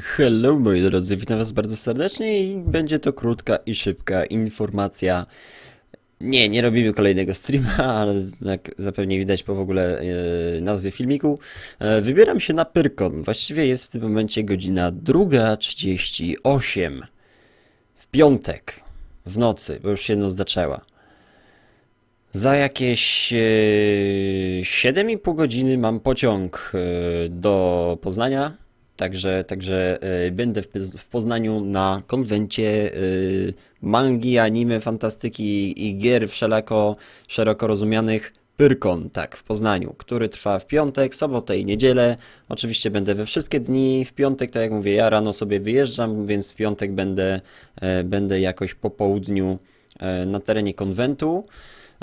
Hello moi drodzy, witam was bardzo serdecznie i będzie to krótka i szybka informacja. Nie, nie robimy kolejnego streama, ale jak zapewne widać po w ogóle e, nazwie filmiku, e, wybieram się na Pyrkon. Właściwie jest w tym momencie godzina 2.38 w piątek, w nocy, bo już się noc zaczęła. Za jakieś e, 7,5 godziny mam pociąg e, do Poznania, także, także e, będę w, Poz- w Poznaniu na konwencie e, mangi, anime, fantastyki i gier wszelako szeroko rozumianych Pyrkon, tak, w Poznaniu, który trwa w piątek, sobotę i niedzielę. Oczywiście będę we wszystkie dni. W piątek, tak jak mówię, ja rano sobie wyjeżdżam, więc w piątek będę, e, będę jakoś po południu na terenie konwentu.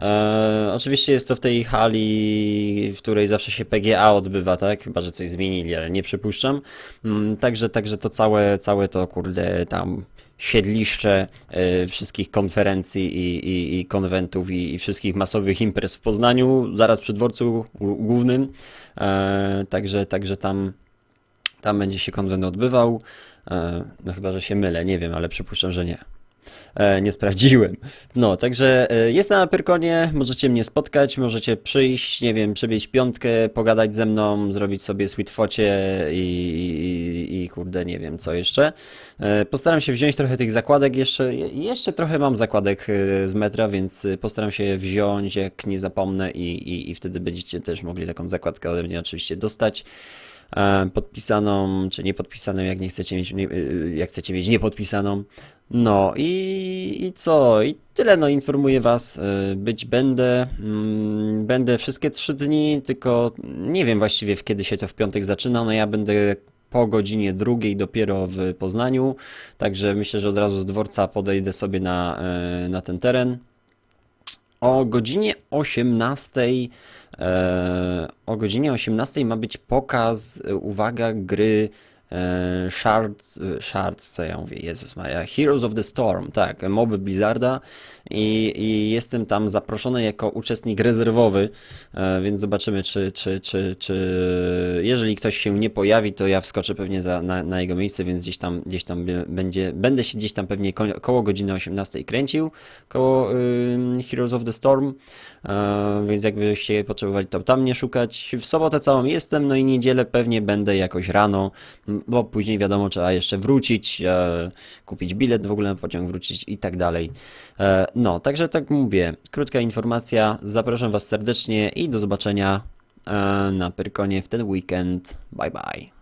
E, oczywiście jest to w tej hali, w której zawsze się PGA odbywa, tak? Chyba, że coś zmienili, ale nie przypuszczam. Mm, Także, także to całe, całe to, kurde, tam siedliszcze e, wszystkich konferencji i, i, i konwentów i, i wszystkich masowych imprez w Poznaniu, zaraz przy dworcu głó- głównym. E, Także, także tam, tam będzie się konwent odbywał. E, No chyba, że się mylę, nie wiem, ale przypuszczam, że nie. E, nie sprawdziłem. No, także e, jestem na Pyrkonie, możecie mnie spotkać, możecie przyjść, nie wiem, przebieźć piątkę, pogadać ze mną, zrobić sobie sweet focie i, i, i kurde, nie wiem co jeszcze. E, Postaram się wziąć trochę tych zakładek jeszcze, je- jeszcze trochę mam zakładek z metra, więc postaram się wziąć, jak nie zapomnę i, i, i wtedy będziecie też mogli taką zakładkę ode mnie oczywiście dostać podpisaną, czy niepodpisaną, jak nie chcecie mieć, y, jak chcecie mieć niepodpisaną. No i, i co? I tyle, no informuję was, y, być będę, mm, będę wszystkie trzy dni, tylko nie wiem właściwie w kiedy się to w piątek zaczyna, no ja będę po godzinie drugiej dopiero w Poznaniu, także myślę, że od razu z dworca podejdę sobie na, e, na ten teren. O godzinie 18, e, o godzinie 18 ma być pokaz, e, uwaga, gry Shards, e, Shards, co ja mówię, Jezus Maria, Heroes of the Storm, tak, moby Blizzarda. I, i jestem tam zaproszony jako uczestnik rezerwowy, e, więc zobaczymy, czy, czy, czy, czy jeżeli ktoś się nie pojawi, to ja wskoczę pewnie za, na, na jego miejsce, więc gdzieś tam, gdzieś tam będzie, będę się gdzieś tam pewnie ko- koło godziny 18 kręcił, koło ym, Heroes of the Storm, e, więc jakbyście potrzebowali, to tam mnie szukać. W sobotę całą jestem, no i niedzielę pewnie będę jakoś rano, bo później wiadomo, trzeba jeszcze wrócić, e, kupić bilet w ogóle na pociąg, wrócić i tak dalej. E, no, także tak mówię, krótka informacja, zapraszam Was serdecznie i do zobaczenia e, na Pyrkonie w ten weekend. Bye bye.